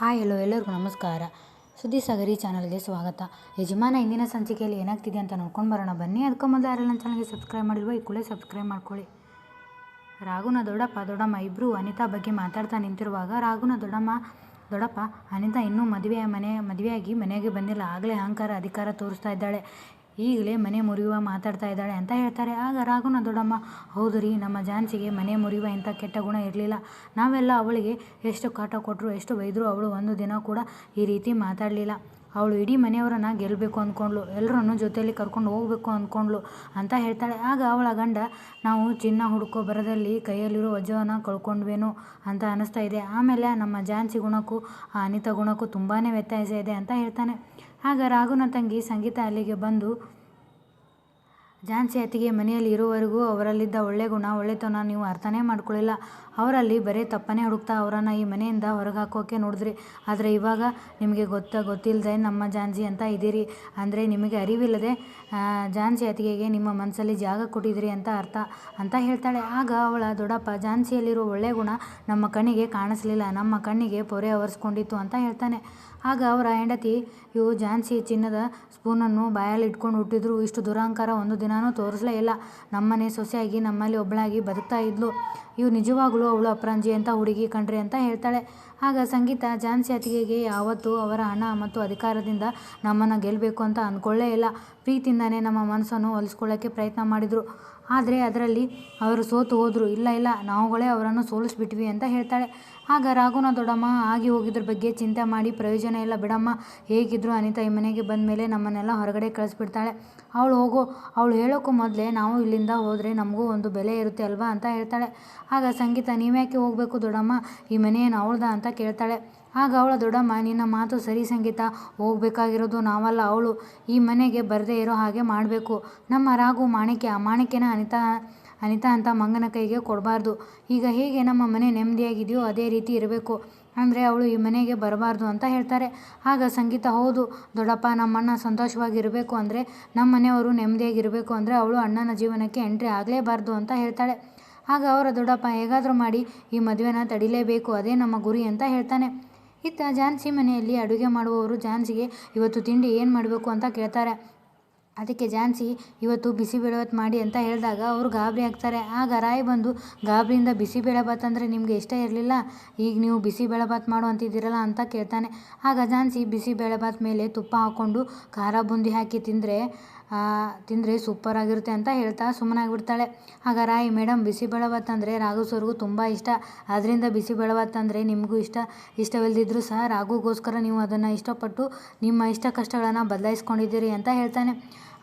Hi, hello ಎಲ್ಲರಿಗೂ ನಮಸ್ಕಾರ. ಸುದ್ದಿ ಸಾಗರಿ ಚಾನಲ್ಗೆ ಸ್ವಾಗತ. ಯಜಮಾನ, ಇಂದಿನ ಸಂಚಿಕೆಯಲ್ಲಿ ಏನಾಗ್ತಿದೆ ಅಂತ ನೋಡ್ಕೊಂಡು ಬರೋಣ. ಬನ್ನಿ ಅದಕ್ಕೆ ಮೊದಲು ಯಾರೆಲ್ಲ ನನ್ನ ಚಾನಲ್ಗೆ ಸಬ್ಸ್ಕ್ರೈಬ್ ಮಾಡಿರುವ ಈ ಕೂಡಲೇ ಸಬ್ಸ್ಕ್ರೈಬ್ ಮಾಡ್ಕೊಳ್ಳಿ. ರಾಘುನ ದೊಡ್ಡಪ್ಪ, ದೊಡ್ಡಮ್ಮ ಇಬ್ಬರು ಅನಿತಾ ಬಗ್ಗೆ ಮಾತಾಡ್ತಾ ನಿಂತಿರುವಾಗ ರಾಘುನ ದೊಡ್ಡಮ್ಮ, ದೊಡ್ಡಪ್ಪ, ಅನಿತಾ ಇನ್ನೂ ಮದುವೆ ಮನೆ, ಮದುವೆಯಾಗಿ ಮನೆಗೆ ಬಂದಿಲ್ಲ. ಆಗಲೇ ಅಹಂಕಾರ, ಅಧಿಕಾರ ತೋರಿಸ್ತಾ ಇದ್ದಾಳೆ. ಈಗಲೇ ಮನೆ ಮುರಿಯುವ ಮಾತಾಡ್ತಾ ಇದ್ದಾಳೆ ಅಂತ ಹೇಳ್ತಾರೆ. ಆಗ ರಾಘುನ ದೊಡ್ಡಮ್ಮ ಹೌದು ರೀ ನಮ್ಮ ಜಾನ್ಸಿಗೆ ಮನೆ ಮುರಿಯುವ ಇಂಥ ಕೆಟ್ಟ ಗುಣ ಇರಲಿಲ್ಲ. ನಾವೆಲ್ಲ ಅವಳಿಗೆ ಎಷ್ಟು ಕಾಟ ಕೊಟ್ಟರು ಎಷ್ಟು ಬೈದರೂ ಅವಳು ಒಂದು ದಿನ ಕೂಡ ಈ ರೀತಿ ಮಾತಾಡಲಿಲ್ಲ. ಅವಳು ಇಡೀ ಮನೆಯವರನ್ನ ಗೆಲ್ಲಬೇಕು ಅಂದ್ಕೊಂಡ್ಳು. ಎಲ್ಲರನ್ನು ಜೊತೆಯಲ್ಲಿ ಕರ್ಕೊಂಡು ಹೋಗಬೇಕು ಅಂದ್ಕೊಂಡ್ಳು ಅಂತ ಹೇಳ್ತಾಳೆ. ಆಗ ಅವಳ ಗಂಡ, ನಾವು ಚಿನ್ನ ಹುಡುಕೋ ಬರದಲ್ಲಿ ಕೈಯಲ್ಲಿರೋ ವಜ್ರವನ್ನು ಕಳ್ಕೊಂಡ್ವೇನೋ ಅಂತ ಅನ್ನಿಸ್ತಾ ಇದೆ. ಆಮೇಲೆ ನಮ್ಮ ಜಾನ್ಸಿ ಗುಣಕ್ಕೂ, ಆ ಅನಿತಾ ಗುಣಕ್ಕೂ ತುಂಬಾ ವ್ಯತ್ಯಾಸ ಇದೆ ಅಂತ ಹೇಳ್ತಾನೆ. ಆಗ ರಾಘುನ ತಂಗಿ ಸಂಗೀತ ಅಲ್ಲಿಗೆ ಬಂದು ಝಾನ್ಸಿ ಅತ್ತಿಗೆ, ಮನೆಯಲ್ಲಿ ಇರೋವರೆಗೂ ಅವರಲ್ಲಿದ್ದ ಒಳ್ಳೆ ಗುಣ, ಒಳ್ಳೆತನ ನೀವು ಅರ್ಥನೇ ಮಾಡ್ಕೊಳ್ಳಿಲ್ಲ. ಅವರಲ್ಲಿ ಬರೀ ತಪ್ಪನೇ ಹುಡುಕ್ತಾ ಅವರನ್ನು ಈ ಮನೆಯಿಂದ ಹೊರಗೆ ಹಾಕೋಕೆ ನೋಡಿದ್ರಿ. ಆದರೆ ಇವಾಗ ನಿಮಗೆ ಗೊತ್ತ ಗೊತ್ತಿಲ್ಲದೆ ನಮ್ಮ ಝಾನ್ಸಿ ಅಂತ ಇದ್ದೀರಿ. ಅಂದರೆ ನಿಮಗೆ ಅರಿವಿಲ್ಲದೆ ಝಾನ್ಸಿ ಅತ್ತಿಗೆಗೆ ನಿಮ್ಮ ಮನಸ್ಸಲ್ಲಿ ಜಾಗ ಕೊಟ್ಟಿದ್ರಿ ಅಂತ ಅರ್ಥ ಅಂತ ಹೇಳ್ತಾಳೆ. ಆಗ ಅವಳ ದೊಡ್ಡಪ್ಪ ಝಾನ್ಸಿಯಲ್ಲಿರೋ ಒಳ್ಳೆ ಗುಣ ನಮ್ಮ ಕಣ್ಣಿಗೆ ಕಾಣಿಸ್ಲಿಲ್ಲ. ನಮ್ಮ ಕಣ್ಣಿಗೆ ಪೊರೆ ಆವರಿಸ್ಕೊಂಡಿತ್ತು ಅಂತ ಹೇಳ್ತಾನೆ. ಆಗ ಅವರ ಹೆಂಡತಿ ಇವು ಝಾನ್ಸಿ ಚಿನ್ನದ ಸ್ಪೂನನ್ನು ಬಾಯಲ್ಲಿ ಇಟ್ಕೊಂಡು ಹುಟ್ಟಿದ್ರು, ಇಷ್ಟು ದುರಹಂಕಾರ ಒಂದು ದಿನಾನೂ ತೋರಿಸಲೇ ಇಲ್ಲ. ನಮ್ಮನೆ ಸೊಸೆಯಾಗಿ, ನಮ್ಮಲ್ಲಿ ಒಬ್ಬಳಾಗಿ ಬದುಕ್ತಾ ಇದ್ಲು. ಇವು ನಿಜವಾಗ್ಲೂ ಅವಳು ಅಪ್ರಾಂಜಿ ಅಂತ ಹುಡುಗಿ ಕಣ್ರಿ ಅಂತ ಹೇಳ್ತಾಳೆ. ಆಗ ಸಂಗೀತ ಝಾನ್ಸಿ ಅತಿಗೆಗೆ ಯಾವತ್ತೂ ಅವರ ಹಣ ಮತ್ತು ಅಧಿಕಾರದಿಂದ ನಮ್ಮನ್ನು ಗೆಲ್ಲಬೇಕು ಅಂತ ಅಂದ್ಕೊಳ್ಳೇ ಇಲ್ಲ. ಪ್ರೀತಿಯಿಂದನೇ ನಮ್ಮ ಮನಸ್ಸನ್ನು ಒಲಿಸ್ಕೊಳ್ಳೋಕ್ಕೆ ಪ್ರಯತ್ನ ಮಾಡಿದರು. ಆದರೆ ಅದರಲ್ಲಿ ಅವರು ಸೋತು ಹೋದರು, ಇಲ್ಲ ಇಲ್ಲ, ನಾವುಗಳೇ ಅವರನ್ನು ಸೋಲಿಸ್ಬಿಟ್ವಿ ಅಂತ ಹೇಳ್ತಾಳೆ. ಆಗ ರಾಘುನ ದೊಡ್ಡಮ್ಮ ಆಗಿ ಹೋಗಿದ್ರ ಬಗ್ಗೆ ಚಿಂತೆ ಮಾಡಿ, ಪ್ರಯೋಜನ ಇಲ್ಲ, ಬಿಡಮ್ಮ, ಹೇಗಿದ್ರು ಅನಿತಾ ಈ ಮನೆಗೆ ಬಂದ ಮೇಲೆ ನಮ್ಮನ್ನೆಲ್ಲ ಹೊರಗಡೆ ಕಳಿಸ್ಬಿಡ್ತಾಳೆ. ಅವಳು ಹೋಗೋ, ಅವಳು ಹೇಳೋಕ್ಕೂ ಮೊದಲೇ, ನಾವು ಇಲ್ಲಿಂದ ಹೋದರೆ ನಮಗೂ ಒಂದು ಬೆಲೆ ಇರುತ್ತೆ ಅಲ್ವಾ ಅಂತ ಹೇಳ್ತಾಳೆ. ಆಗ ಸಂಗೀತ, ನೀವ್ಯಾಕೆ ಹೋಗಬೇಕು ದೊಡ್ಡಮ್ಮ, ಈ ಮನೆಯೇನು ಅವಳ್ದ ಅಂತ ಕೇಳ್ತಾಳೆ. ಆಗ ಅವಳ ದೊಡ್ಡಮ್ಮ, ನಿನ್ನ ಮಾತು ಸರಿ ಸಂಗೀತ, ಹೋಗಬೇಕಾಗಿರೋದು ನಾವಲ್ಲ, ಅವಳು ಈ ಮನೆಗೆ ಬರದೇ ಇರೋ ಹಾಗೆ ಮಾಡಬೇಕು. ನಮ್ಮ ರಾಗು ಮಾಣಿಕ್ಯ, ಮಾಣಿಕ್ಯನ ಅನಿತಾ ಅನಿತಾ ಅಂತ ಮಂಗನ ಕೈಗೆ ಕೊಡಬಾರ್ದು. ಈಗ ಹೇಗೆ ನಮ್ಮ ಮನೆ ನೆಮ್ಮದಿಯಾಗಿದೆಯೋ ಅದೇ ರೀತಿ ಇರಬೇಕು. ಅಂದರೆ ಅವಳು ಈ ಮನೆಗೆ ಬರಬಾರ್ದು ಅಂತ ಹೇಳ್ತಾರೆ. ಆಗ ಸಂಗೀತ, ಹೌದು ದೊಡ್ಡಪ್ಪ, ನಮ್ಮಣ್ಣ ಸಂತೋಷವಾಗಿರಬೇಕು ಅಂದರೆ ನಮ್ಮ ಮನೆಯವರು ನೆಮ್ಮದಿಯಾಗಿರಬೇಕು ಅಂದರೆ ಅವಳು ಅಣ್ಣನ ಜೀವನಕ್ಕೆ ಎಂಟ್ರಿ ಆಗಲೇಬಾರ್ದು ಅಂತ ಹೇಳ್ತಾಳೆ. ಆಗ ಅವರ ದೊಡ್ಡಪ್ಪ, ಹೇಗಾದರೂ ಮಾಡಿ, ಈ ಮದುವೆನ ತಡಿಲೇಬೇಕು, ಅದೇ ನಮ್ಮ ಗುರಿ ಅಂತ ಹೇಳ್ತಾನೆ. ಇತ್ತ ಝಾನ್ಸಿ ಮನೆಯಲ್ಲಿ ಅಡುಗೆ ಮಾಡುವವರು ಝಾನ್ಸಿಗೆ ಇವತ್ತು ತಿಂಡಿ ಏನು ಮಾಡಬೇಕು ಅಂತ ಕೇಳ್ತಾರೆ. ಅದಕ್ಕೆ ಝಾನ್ಸಿ ಇವತ್ತು ಬಿಸಿಬೇಳೆಭಾತ್ ಮಾಡಿ ಅಂತ ಹೇಳಿದಾಗ ಅವರು ಗಾಬರಿ ಆಗ್ತಾರೆ. ಆಗ ರಾಯಿ ಬಂದು, ಗಾಬರಿಯಿಂದ ಬಿಸಿಬೇಳೆಭಾತ್ ಅಂದರೆ ನಿಮಗೆ ಇಷ್ಟ ಇರಲಿಲ್ಲ, ಈಗ ನೀವು ಬಿಸಿಬೇಳೆಭಾತ್ ಮಾಡು ಅಂತಿದ್ದೀರಲ್ಲ ಅಂತ ಕೇಳ್ತಾನೆ. ಆಗ ಝಾನ್ಸಿ ಬಿಸಿಬೇಳೆಭಾತ್ ಮೇಲೆ ತುಪ್ಪ ಹಾಕ್ಕೊಂಡು ಖಾರ ಬೂಂದಿ ಹಾಕಿ ತಿಂದರೆ ತಿಂದರೆ ಸೂಪರ್ ಆಗಿರುತ್ತೆ ಅಂತ ಹೇಳ್ತಾ ಸುಮ್ಮನಾಗ್ಬಿಡ್ತಾಳೆ. ಆಗ ರಾಯ್ ಮೇಡಮ್ ಬಿಸಿಬೇಳೆಭಾತ್ ಅಂದರೆ ರಾಘು ಸರ್ಗೂ ತುಂಬ ಇಷ್ಟ. ಅದರಿಂದ ಬಿಸಿಬೇಳೆಭಾತ್ ಅಂದರೆ ನಿಮಗೂ ಇಷ್ಟ. ಇಷ್ಟವಿಲ್ಲದಿದ್ದರೂ ಸಹ ರಾಘುಗೋಸ್ಕರ ನೀವು ಅದನ್ನು ಇಷ್ಟಪಟ್ಟು ನಿಮ್ಮ ಇಷ್ಟ ಕಷ್ಟಗಳನ್ನು ಬದಲಾಯಿಸ್ಕೊಂಡಿದ್ದೀರಿ ಅಂತ ಹೇಳ್ತಾನೆ.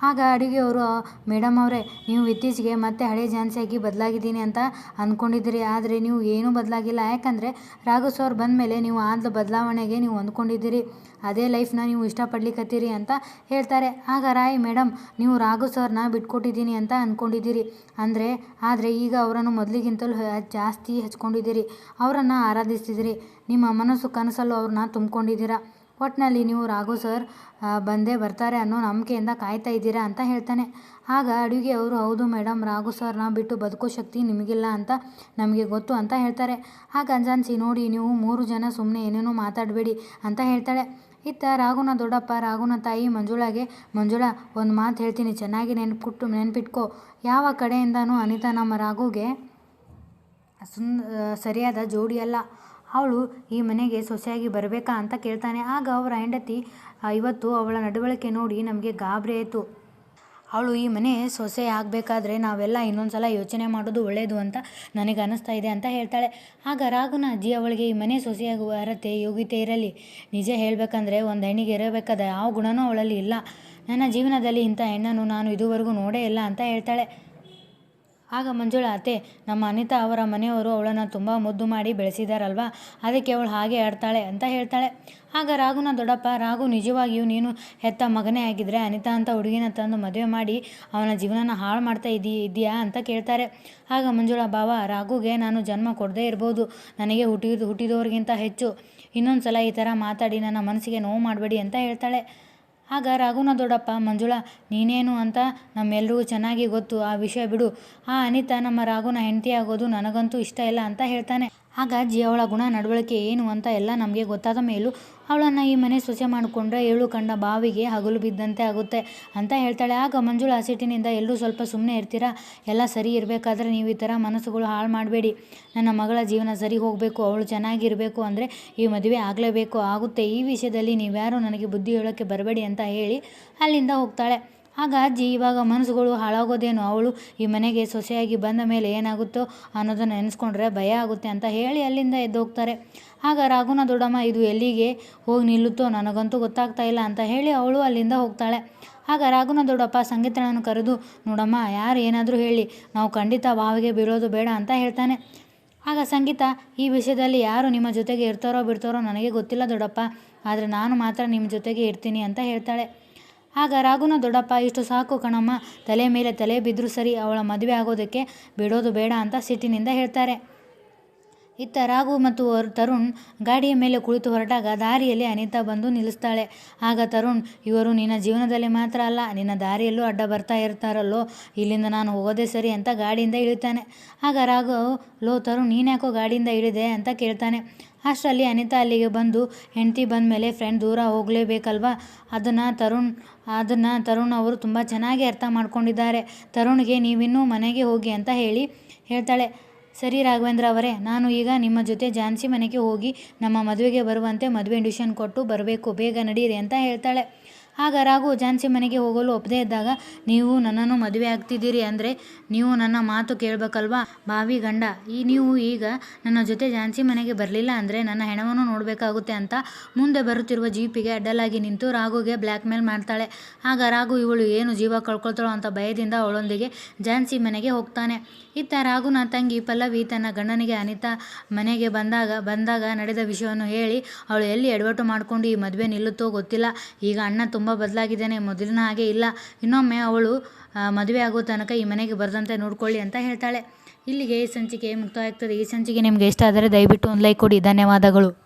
ಆಗ ಅಡುಗೆಯವರು ಮೇಡಮ್ ಅವರೇ, ನೀವು ಇತ್ತೀಚೆಗೆ ಮತ್ತೆ ಹಳೆ ಝಾನ್ಸಿಯಾಗಿ ಬದಲಾಗಿದ್ದೀನಿ ಅಂತ ಅಂದ್ಕೊಂಡಿದ್ದೀರಿ ಆದರೆ ನೀವು ಏನೂ ಬದಲಾಗಿಲ್ಲ. ಯಾಕಂದರೆ ರಾಘು ಸರ್ ಬಂದ ಮೇಲೆ ನೀವು ಆದ ಬದಲಾವಣೆಗೆ ನೀವು ಅಂದ್ಕೊಂಡಿದ್ದೀರಿ ಅದೇ ಲೈಫ್ನ ನೀವು ಇಷ್ಟಪಡ್ಲಿಕ್ಕತ್ತೀರಿ ಅಂತ ಹೇಳ್ತಾರೆ. ಆಗ, ರಾಯ್ ಮೇಡಮ್ ನೀವು ರಾಘು ಸರ್ನ ಬಿಟ್ಕೊಟ್ಟಿದ್ದೀನಿ ಅಂತ ಅಂದ್ಕೊಂಡಿದ್ದೀರಿ ಅಂದರೆ, ಆದರೆ ಈಗ ಅವರನ್ನು ಮೊದಲಿಗಿಂತಲೂ ಜಾಸ್ತಿ ಹಚ್ಕೊಂಡಿದ್ದೀರಿ. ಅವರನ್ನು ಆರಾಧಿಸ್ತಿದ್ದೀರಿ. ನಿಮ್ಮ ಮನಸ್ಸು ಕನಸಲ್ಲೂ ಅವ್ರನ್ನ ತುಂಬ್ಕೊಂಡಿದ್ದೀರಾ? ಒಟ್ಟಿನಲ್ಲಿ ನೀವು ರಾಘು ಸರ್ ಬಂದೇ ಬರ್ತಾರೆ ಅನ್ನೋ ನಂಬಿಕೆಯಿಂದ ಕಾಯ್ತಾ ಇದ್ದೀರಾ ಅಂತ ಹೇಳ್ತಾನೆ. ಆಗ ಅಡುಗೆಯವರು ಹೌದು ಮೇಡಮ್ ರಾಘು ಸರ್ನ ಬಿಟ್ಟು ಬದುಕೋ ಶಕ್ತಿ ನಿಮಗಿಲ್ಲ ಅಂತ ನಮಗೆ ಗೊತ್ತು ಅಂತ ಹೇಳ್ತಾರೆ. ಆಗ ಅಂಜಾನ್ಸಿ, ನೋಡಿ, ನೀವು ಮೂರು ಜನ ಸುಮ್ಮನೆ ಏನೇನೋ ಮಾತಾಡಬೇಡಿ ಅಂತ ಹೇಳ್ತಾಳೆ. ಇತ್ತ ರಾಘುನ ದೊಡ್ಡಪ್ಪ, ರಾಘುನ ತಾಯಿ ಮಂಜುಳಾಗೆ, ಮಂಜುಳಾ, ಒಂದು ಮಾತು ಹೇಳ್ತೀನಿ, ಚೆನ್ನಾಗಿ ನೆನ್ಪಿಟ್ಟು, ನೆನ್ಪಿಟ್ಕೋ. ಯಾವ ಕಡೆಯಿಂದನೂ ಅನಿತಾ ನಮ್ಮ ರಾಘುಗೆ ಸುಂದ ಸರಿಯಾದ ಜೋಡಿ ಅಲ್ಲ. ಅವಳು ಈ ಮನೆಗೆ ಸೊಸೆಯಾಗಿ ಬರಬೇಕಾ ಅಂತ ಕೇಳ್ತಾನೆ. ಆಗ ಅವರ ಹೆಂಡತಿ ಇವತ್ತು ಅವಳ ನಡವಳಿಕೆ ನೋಡಿ ನಮಗೆ ಗಾಬರಿ ಆಯಿತು. ಅವಳು, ಈ ಮನೆ ಸೊಸೆ ಆಗಬೇಕಾದ್ರೆ ನಾವೆಲ್ಲ ಇನ್ನೊಂದು ಸಲ ಯೋಚನೆ ಮಾಡೋದು ಒಳ್ಳೆಯದು ಅಂತ ನನಗೆ ಅನ್ನಿಸ್ತಾ ಇದೆ ಅಂತ ಹೇಳ್ತಾಳೆ. ಆಗ ರಾಘುನ ಅಜ್ಜಿ ಅವಳಿಗೆ, ಈ ಮನೆ ಸೊಸೆಯಾಗುವ ಅರತೆ ಯೋಗ್ಯತೆ ಇರಲಿ. ನಿಜ ಹೇಳಬೇಕಂದ್ರೆ ಒಂದು ಹೆಣ್ಣಿಗೆ ಇರಬೇಕಾದ ಯಾವ ಗುಣನೂ ಅವಳಲ್ಲಿ ಇಲ್ಲ. ನನ್ನ ಜೀವನದಲ್ಲಿ ಇಂಥ ಹೆಣ್ಣನ್ನು ನಾನು ಇದುವರೆಗೂ ನೋಡೇ ಇಲ್ಲ ಅಂತ ಹೇಳ್ತಾಳೆ. ಆಗ ಮಂಜುಳಾ ಅತ್ತೆ, ನಮ್ಮ ಅನಿತಾ ಅವರ ಮನೆಯವರು ಅವಳನ್ನು ತುಂಬ ಮುದ್ದು ಮಾಡಿ ಬೆಳೆಸಿದಾರಲ್ವಾ? ಅದಕ್ಕೆ ಅವಳು ಹಾಗೆ ಆಡ್ತಾಳೆ ಅಂತ ಹೇಳ್ತಾಳೆ. ಆಗ ರಾಘುನ ದೊಡ್ಡಪ್ಪ ರಾಘು ನಿಜವಾಗಿಯೂ ನೀನು ಹೆತ್ತ ಮಗನೇ ಆಗಿದ್ದರೆ ಅನಿತಾ ಅಂತ ಹುಡುಗಿನ ತಂದು ಮದುವೆ ಮಾಡಿ ಅವನ ಜೀವನನ ಹಾಳು ಮಾಡ್ತಾ ಇದ್ದೀ ಇದೆಯಾ ಅಂತ ಕೇಳ್ತಾರೆ. ಆಗ ಮಂಜುಳಾ, ಬಾವ ರಾಘುಗೆ ನಾನು ಜನ್ಮ ಕೊಡದೇ ಇರ್ಬೋದು. ನನಗೆ ಹುಟ್ಟಿದ ಹುಟ್ಟಿದವ್ರಿಗಿಂತ ಹೆಚ್ಚು. ಇನ್ನೊಂದು ಸಲ ಈ ಥರ ಮಾತಾಡಿ ನನ್ನ ಮನಸ್ಸಿಗೆ ನೋವು ಮಾಡಬೇಡಿ ಅಂತ ಹೇಳ್ತಾಳೆ. ಆಗ ರಾಘುನ ದೊಡ್ಡಪ್ಪ, ಮಂಜುಳ, ನೀನೇನು ಅಂತ ನಮ್ಮೆಲ್ರಿಗೂ ಚೆನ್ನಾಗಿ ಗೊತ್ತು. ಆ ವಿಷಯ ಬಿಡು. ಆ ಅನಿತಾ ನಮ್ಮ ರಾಘುನ ಹೆಂಡತಿ ಆಗೋದು ನನಗಂತೂ ಇಷ್ಟ ಇಲ್ಲ ಅಂತ ಹೇಳ್ತಾನೆ. ಆಗ ಅಜ್ಜಿ ಅವಳ ಗುಣ, ನಡವಳಿಕೆ ಏನು ಅಂತ ಎಲ್ಲ ನಮಗೆ ಗೊತ್ತಾದ ಮೇಲೂ ಅವಳನ್ನು ಈ ಮನೆ ಸೊಸೆ ಮಾಡಿಕೊಂಡ್ರೆ ಏಳು ಕಂಡ ಬಾವಿಗೆ ಹಗಲು ಬಿದ್ದಂತೆ ಆಗುತ್ತೆ ಅಂತ ಹೇಳ್ತಾಳೆ. ಆಗ ಮಂಜುಳ ಹಸಿಟ್ಟಿನಿಂದ ಎಲ್ಲರೂ ಸ್ವಲ್ಪ ಸುಮ್ಮನೆ ಇರ್ತೀರಾ? ಎಲ್ಲ ಸರಿ ಇರಬೇಕಾದ್ರೆ ನೀವು ಈ ಥರ ಮನಸ್ಸುಗಳು ಹಾಳು ಮಾಡಬೇಡಿ. ನನ್ನ ಮಗಳ ಜೀವನ ಸರಿ ಹೋಗಬೇಕು, ಅವಳು ಚೆನ್ನಾಗಿರಬೇಕು ಅಂದರೆ ಈ ಮದುವೆ ಆಗಲೇಬೇಕು. ಆಗುತ್ತೆ. ಈ ವಿಷಯದಲ್ಲಿ ನೀವ್ಯಾರು ನನಗೆ ಬುದ್ಧಿ ಹೇಳೋಕ್ಕೆ ಬರಬೇಡಿ ಅಂತ ಹೇಳಿ ಅಲ್ಲಿಂದ ಹೋಗ್ತಾಳೆ. ಆಗ ಅಜ್ಜಿ ಇವಾಗ ಮನಸ್ಸುಗಳು ಹಾಳಾಗೋದೇನು, ಅವಳು ಈ ಮನೆಗೆ ಸೊಸೆಯಾಗಿ ಬಂದ ಮೇಲೆ ಏನಾಗುತ್ತೋ ಅನ್ನೋದನ್ನು ನೆನೆಸ್ಕೊಂಡ್ರೆ ಭಯ ಆಗುತ್ತೆ ಅಂತ ಹೇಳಿ ಅಲ್ಲಿಂದ ಎದ್ದು ಹೋಗ್ತಾರೆ ಆಗ ರಾಘುನ ದೊಡ್ಡಮ್ಮ, ಇದು ಎಲ್ಲಿಗೆ ಹೋಗಿ ನಿಲ್ಲುತ್ತೋ ನನಗಂತೂ ಗೊತ್ತಾಗ್ತಾ ಇಲ್ಲ ಅಂತ ಹೇಳಿ ಅವಳು ಅಲ್ಲಿಂದ ಹೋಗ್ತಾಳೆ. ಆಗ ರಾಘುನ ದೊಡ್ಡಪ್ಪ ಸಂಗೀತನನ್ನು ಕರೆದು, ನೋಡಮ್ಮ, ಯಾರು ಏನಾದರೂ ಹೇಳಿ, ನಾವು ಖಂಡಿತ ಬಾವಿಗೆ ಬೀಳೋದು ಬೇಡ ಅಂತ ಹೇಳ್ತಾನೆ. ಆಗ ಸಂಗೀತ, ಈ ವಿಷಯದಲ್ಲಿ ಯಾರು ನಿಮ್ಮ ಜೊತೆಗೆ ಇರ್ತಾರೋ ಬಿಡ್ತಾರೋ ನನಗೆ ಗೊತ್ತಿಲ್ಲ ದೊಡ್ಡಪ್ಪ, ಆದರೆ ನಾನು ಮಾತ್ರ ನಿಮ್ಮ ಜೊತೆಗೆ ಇರ್ತೀನಿ ಅಂತ ಹೇಳ್ತಾಳೆ. ಆಗ ರಾಘುನ ದೊಡ್ಡಪ್ಪ, ಇಷ್ಟು ಸಾಕು ಕಣಮ್ಮ, ತಲೆ ಮೇಲೆ ತಲೆ ಬಿದ್ದರೂ ಸರಿ ಅವಳ ಮದುವೆ ಆಗೋದಕ್ಕೆ ಬಿಡೋದು ಬೇಡ ಅಂತ ಸಿಟ್ಟಿನಿಂದ ಹೇಳ್ತಾರೆ. ಇತ್ತ ರಾಘು ಮತ್ತು ತರುಣ್ ಗಾಡಿಯ ಮೇಲೆ ಕುಳಿತು ಹೊರಟಾಗ ದಾರಿಯಲ್ಲಿ ಅನಿತಾ ಬಂದು ನಿಲ್ಲಿಸ್ತಾಳೆ. ಆಗ ತರುಣ್, ಇವರು ನಿನ್ನ ಜೀವನದಲ್ಲಿ ಮಾತ್ರ ಅಲ್ಲ, ನಿನ್ನ ದಾರಿಯಲ್ಲೂ ಅಡ್ಡ ಬರ್ತಾ ಇರ್ತಾರಲ್ಲೋ, ಇಲ್ಲಿಂದ ನಾನು ಹೋಗೋದೇ ಸರಿ ಅಂತ ಗಾಡಿಯಿಂದ ಇಳಿತಾನೆ. ಆಗ ರಾಘು ಲೋ ತರುಣ್, ನೀನ್ಯಾಕೋ ಗಾಡಿಯಿಂದ ಇಳಿದೆ ಅಂತ ಕೇಳ್ತಾನೆ. ಅಷ್ಟರಲ್ಲಿ ಅನಿತಾ ಅಲ್ಲಿಗೆ ಬಂದು, ಹೆಂಡತಿ ಬಂದ ಮೇಲೆ ಫ್ರೆಂಡ್ ದೂರ ಹೋಗಲೇಬೇಕಲ್ವಾ? ಅದನ್ನು ತರುಣ್ ಅದನ್ನು ತರುಣ್ ಅವರು ತುಂಬ ಚೆನ್ನಾಗಿ ಅರ್ಥ ಮಾಡ್ಕೊಂಡಿದ್ದಾರೆ. ತರುಣ್ಗೆ ನೀವಿನ್ನೂ ಮನೆಗೆ ಹೋಗಿ ಅಂತ ಹೇಳಿ ಹೇಳ್ತಾಳೆ. ಸರಿ ರಾಘವೇಂದ್ರ ಅವರೇ, ನಾನು ಈಗ ನಿಮ್ಮ ಜೊತೆ ಝಾನ್ಸಿ ಮನೆಗೆ ಹೋಗಿ ನಮ್ಮ ಮದುವೆಗೆ ಬರುವಂತೆ ಮದುವೆ ಇಂಡಿಷನ್ ಕೊಟ್ಟು ಬರಬೇಕು. ಬೇಗ ನಡೀರಿ ಅಂತ ಹೇಳ್ತಾಳೆ. ಆಗ ರಾಘು ಝಾನ್ಸಿ ಮನೆಗೆ ಹೋಗಲು ಒಪ್ಪದೇ ಇದ್ದಾಗ, ನೀವು ನನ್ನನ್ನು ಮದುವೆ ಆಗ್ತಿದ್ದೀರಿ ಅಂದರೆ ನೀವು ನನ್ನ ಮಾತು ಕೇಳಬೇಕಲ್ವಾ? ಬಾವಿ ಗಂಡ, ಈ ನೀವು ಈಗ ನನ್ನ ಜೊತೆ ಝಾನ್ಸಿ ಮನೆಗೆ ಬರಲಿಲ್ಲ ಅಂದರೆ ನನ್ನ ಹೆಣವನ್ನು ನೋಡಬೇಕಾಗುತ್ತೆ ಅಂತ ಮುಂದೆ ಬರುತ್ತಿರುವ ಜೀಪಿಗೆ ಅಡ್ಡಲಾಗಿ ನಿಂತು ರಾಘುಗೆ ಬ್ಲ್ಯಾಕ್ ಮೇಲ್ ಮಾಡ್ತಾಳೆ. ಆಗ ರಾಘು, ಇವಳು ಏನು ಜೀವ ಕಳ್ಕೊಳ್ತಾಳೋ ಅಂತ ಭಯದಿಂದ ಅವಳೊಂದಿಗೆ ಝಾನ್ಸಿ ಮನೆಗೆ ಹೋಗ್ತಾನೆ. ಇತ್ತ ರಾಘುನ ತಂಗಿ ಪಲ್ಲವಿ ತನ್ನ ಗಂಡನಿಗೆ ಅನಿತಾ ಮನೆಗೆ ಬಂದಾಗ ಬಂದಾಗ ನಡೆದ ವಿಷಯವನ್ನು ಹೇಳಿ, ಅವಳು ಎಲ್ಲಿ ಎಡವಟ್ಟು ಮಾಡಿಕೊಂಡು ಈ ಮದುವೆ ನಿಲ್ಲುತ್ತೋ ಗೊತ್ತಿಲ್ಲ. ಈಗ ಅಣ್ಣ ತುಂಬ ಬದಲಾಗಿದ್ದಾನೆ, ಮೊದಲಿನ ಹಾಗೆ ಇಲ್ಲ. ಇನ್ನೊಮ್ಮೆ ಅವಳು ಮದುವೆ ಆಗೋ ತನಕ ಈ ಮನೆಗೆ ಬರದಂತೆ ನೋಡಿಕೊಳ್ಳಿ ಅಂತ ಹೇಳ್ತಾಳೆ. ಇಲ್ಲಿಗೆ ಈ ಸಂಚಿಕೆ ಮುಕ್ತಾಯ ಆಗ್ತದೆ ಈ ಸಂಚಿಕೆ ನಿಮಗೆ ಇಷ್ಟ ಆದರೆ ದಯವಿಟ್ಟು ಒಂದು ಲೈಕ್ ಕೊಡಿ. ಧನ್ಯವಾದಗಳು.